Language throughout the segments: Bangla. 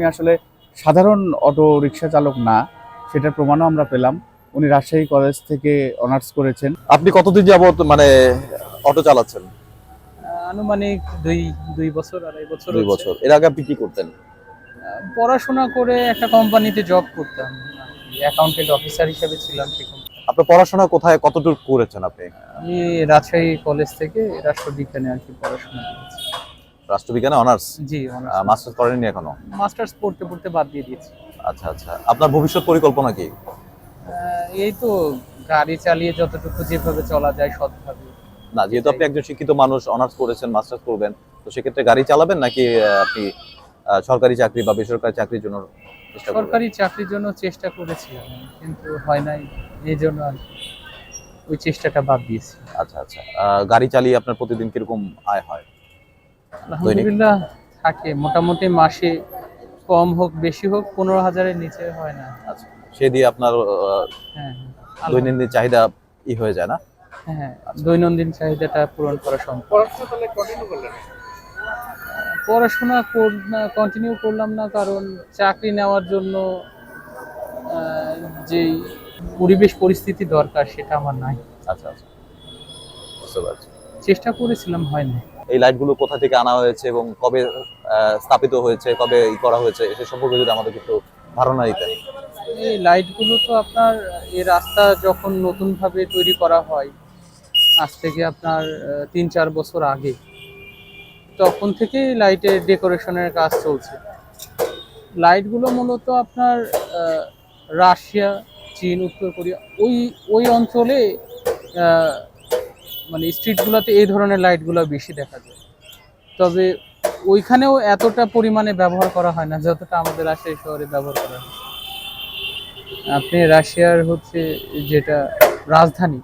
উনি আসলে সাধারণ অটো রিক্সা চালক না সেটার প্রমাণও আমরা পেলাম। উনি রাজশাহী কলেজ থেকে অনার্স করেছেন। আপনি কতদিন যাবত মানে অটো চালাচ্ছেন? আনুমানিক দুই দুই বছর আড়াই বছর দুই বছর। এর আগে আপনি কি করতেন? পড়াশোনা করে একটা কোম্পানিতে জব করতাম। অ্যাকাউন্টেন্ট অফিসার হিসেবে ছিলাম সেখানে আপনার পড়াশোনা কোথায় কতটুকু করেছেন আপনি? আমি রাজশাহী কলেজ থেকে রাষ্ট্রবিজ্ঞানে আর কি পড়াশোনা করেছি। রাষ্ট্রবিজ্ঞানে অনার্স জি মাস্টার্স করেননি এখনও? মাস্টার্স পড়তে পড়তে বাদ দিয়ে দিয়েছি। আচ্ছা আচ্ছা। আপনার ভবিষ্যৎ পরিকল্পনা কি? এই তো গাড়ি চালিয়ে যতটুকু যেভাবে চলা যায় সৎভাবে। না যেহেতু আপনি একজন শিক্ষিত মানুষ অনার্স করেছেন মাস্টার্স করবেন তো সেক্ষেত্রে গাড়ি চালাবেন নাকি আপনি সরকারি চাকরি বা বেসরকারি চাকরির জন্য সরকারি চাকরির জন্য চেষ্টা করেছিলাম কিন্তু হয় নাই এই জন্য আর ওই চেষ্টাটা বাদ দিয়েছি। আচ্ছা আচ্ছা। গাড়ি চালিয়ে আপনার প্রতিদিন কীরকম আয় হয়? আলহামদুলিল্লাহ থাকে। মোটামুটি মাসে কম হোক বেশি হোক পনেরো হাজারের নিচে হয় না। আচ্ছা। সে দিয়ে আপনার হ্যাঁ হ্যাঁ। দৈনন্দিন চাহিদা ই হয়ে যায় না? হ্যাঁ দৈনন্দিন চাহিদাটা পূরণ করা সম্ভব। পড়াশোনা কন্টিনিউ করলাম না কারণ চাকরি নেওয়ার জন্য আহ, যেই পরিবেশ পরিস্থিতি দরকার সেটা আমার নাই। আচ্ছা আচ্ছা। চেষ্টা করেছিলাম হয়নি। এই লাইটগুলো কোথা থেকে আনা হয়েছে এবং কবে স্থাপিত হয়েছে, কবে করা হয়েছে, সে সম্পর্কে যদি আমাদের একটু ধারণা দিতেন। এই লাইটগুলো তো আপনার, এই রাস্তা যখন নতুনভাবে তৈরি করা হয়, আজ থেকে আপনার তিন চার বছর আগে, তখন থেকেই লাইটের ডেকোরেশনের কাজ চলছে। লাইটগুলো মূলত আপনার রাশিয়া, চীন, উত্তর কোরিয়া, ওই ওই অঞ্চলে মানে স্ট্রিটগুলোতে এই ধরনের লাইটগুলো বেশি দেখা যায়। তবে ওইখানেও এতটা পরিমাণে ব্যবহার করা হয় না যতটা আমাদের রাজশাহী শহরে ব্যবহার করা হয়। আপনি রাশিয়ার হচ্ছে যেটা রাজধানী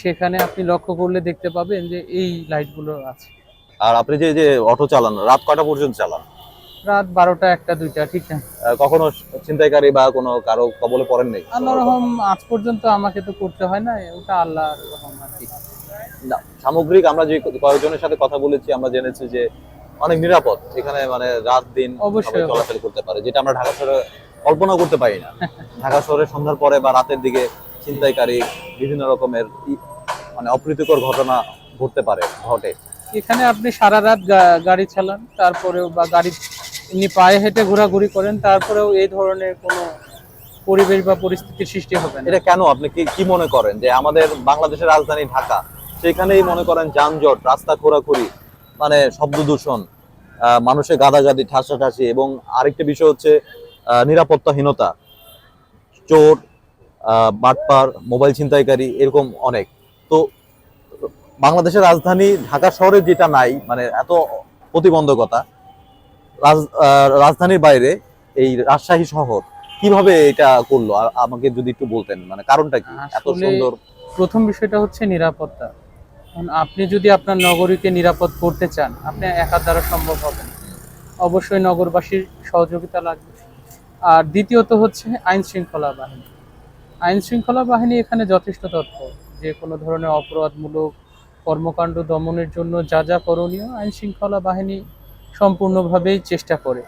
সেখানে আপনি লক্ষ্য করলে দেখতে পাবেন যে এই লাইটগুলো আছে। আর আপনি যে যে অটো চালান রাত কয়টা পর্যন্ত চালান? রাত বারোটা একটা দুইটা ঠিক না কখনো ছিনতাইকারী বা কোনো কারও কবলে পড়েন নেই আল্লাহ রহম আজ পর্যন্ত আমাকে তো করতে হয় না ওটা আল্লাহর রহম। আর কি না, সামগ্রিক আমরা যে কয়েকজনের সাথে কথা বলেছি আমরা জেনেছি যে অনেক নিরাপদ। এখানে মানে রাত দিন। চলাচল করতে পারে যেটা আমরা ঢাকা শহরে কল্পনা করতে পারি না। ঢাকা শহরে সন্ধ্যার পরে বা রাতের দিকে ছিনতাইকারী বিভিন্ন রকমের মানে অপ্রীতিকর ঘটনা ঘটতে পারে ঘটে। এখানে আপনি সারা রাত গাড়ি চালান তারপরেও বা গাড়ি এমনি পায়ে হেঁটে ঘোরাঘুরি করেন তারপরেও এই ধরনের কোনো পরিবেশ বা পরিস্থিতির সৃষ্টি হবে না। এটা কেন? আপনি কি কি মনে করেন যে আমাদের বাংলাদেশের রাজধানী ঢাকা সেখানেই মনে করেন যানজট রাস্তা খোরাখুরি মানে শব্দ দূষণ মানুষের গাদাগাদি ঠাসাঠাসি এবং আরেকটা বিষয় হচ্ছে নিরাপত্তাহীনতা চোর বাটপার মোবাইল ছিনতাইকারী এরকম অনেক। তো বাংলাদেশের রাজধানী ঢাকা শহরে যেটা নাই মানে এত প্রতিবন্ধকতা রাজধানীর বাইরে এই রাজশাহী শহর কীভাবে এটা করল? আর আমাকে যদি একটু বলতেন মানে কারণটা কি? এত সুন্দর প্রথম বিষয়টা হচ্ছে নিরাপত্তা। আপনি যদি আপনার নগরীকে নিরাপদ করতে চান, আপনি একার দ্বারা সম্ভব হবে না। অবশ্যই নগরবাসীর সহযোগিতা লাগবে। আর দ্বিতীয়ত হচ্ছে আইন শৃঙ্খলা বাহিনী। আইন শৃঙ্খলা বাহিনী এখানে যথেষ্ট তৎপর যে কোনো ধরনের অপরাধমূলক কর্মকাণ্ড দমনের জন্য যা যা করণীয় আইন শৃঙ্খলা বাহিনী সম্পূর্ণভাবেই চেষ্টা করে।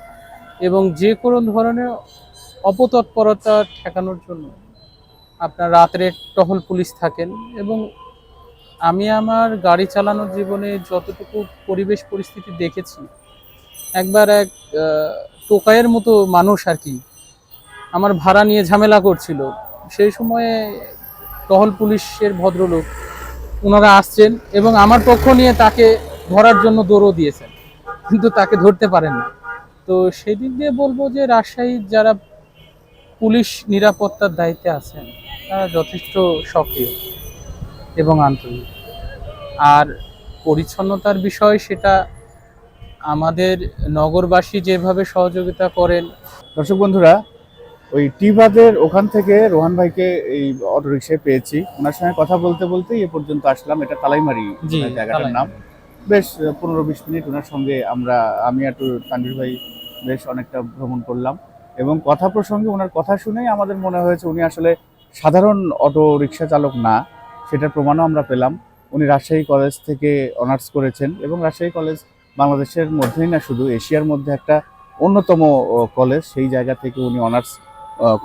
এবং যে কোনো ধরনের অপতৎপরতা ঠেকানোর জন্য আপনার রাত্রে টহল পুলিশ থাকেন এবং আমি আমার গাড়ি চালানোর জীবনে যতটুকু পরিবেশ পরিস্থিতি দেখেছি, একবার এক টোকায়ের মতো মানুষ আর কি আমার ভাড়া নিয়ে ঝামেলা করছিল। সেই সময়ে টহল পুলিশের ভদ্রলোক ওনারা আসছেন এবং আমার পক্ষ নিয়ে তাকে ধরার জন্য দৌড়ও দিয়েছেন, কিন্তু তাকে ধরতে পারেন না তো সেই দিক দিয়ে বলব যে রাজশাহীর যারা পুলিশ নিরাপত্তার দায়িত্বে আছেন, তারা যথেষ্ট সক্রিয় এবং আন্তরিক। আর পরিচ্ছন্নতার বিষয় সেটা আমাদের নগরবাসী যেভাবে সহযোগিতা করেন। দর্শক বন্ধুরা ওই টিবাদের ওখান থেকে রোহান ভাইকে এই অটো রিক্সায় পেয়েছি। ওনার সঙ্গে কথা বলতে বলতেই এ পর্যন্ত আসলাম। এটা তালাইমারি জায়গাটার নাম। বেশ পনেরো বিশ মিনিট ওনার সঙ্গে আমরা আমি একটু তানভীর ভাই বেশ অনেকটা ভ্রমণ করলাম। এবং কথা প্রসঙ্গে ওনার কথা শুনেই আমাদের মনে হয়েছে উনি আসলে সাধারণ অটো রিক্সা চালক না সেটার প্রমাণও আমরা পেলাম। উনি রাজশাহী কলেজ থেকে অনার্স করেছেন এবং রাজশাহী কলেজ বাংলাদেশের মধ্যেই না, শুধু এশিয়ার মধ্যে একটা অন্যতম কলেজ। সেই জায়গা থেকে উনি অনার্স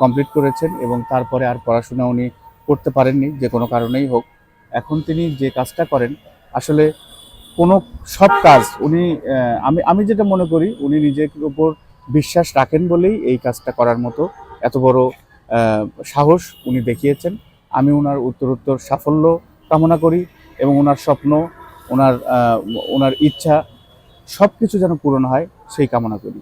কমপ্লিট করেছেন এবং তারপরে আর পড়াশোনা উনি করতে পারেননি, যে কোনো কারণেই হোক। এখন তিনি যে কাজটা করেন, আসলে কোনো সব কাজ উনি আমি আমি যেটা মনে করি, উনি নিজের উপর বিশ্বাস রাখেন বলেই এই কাজটা করার মতো এত বড় সাহস উনি দেখিয়েছেন। আমি ওনার উত্তরোত্তর সাফল্য কামনা করি। এবং ওনার স্বপ্ন ওনার ওনার ইচ্ছা সব কিছু যেন পূরণ হয় সেই কামনা করি।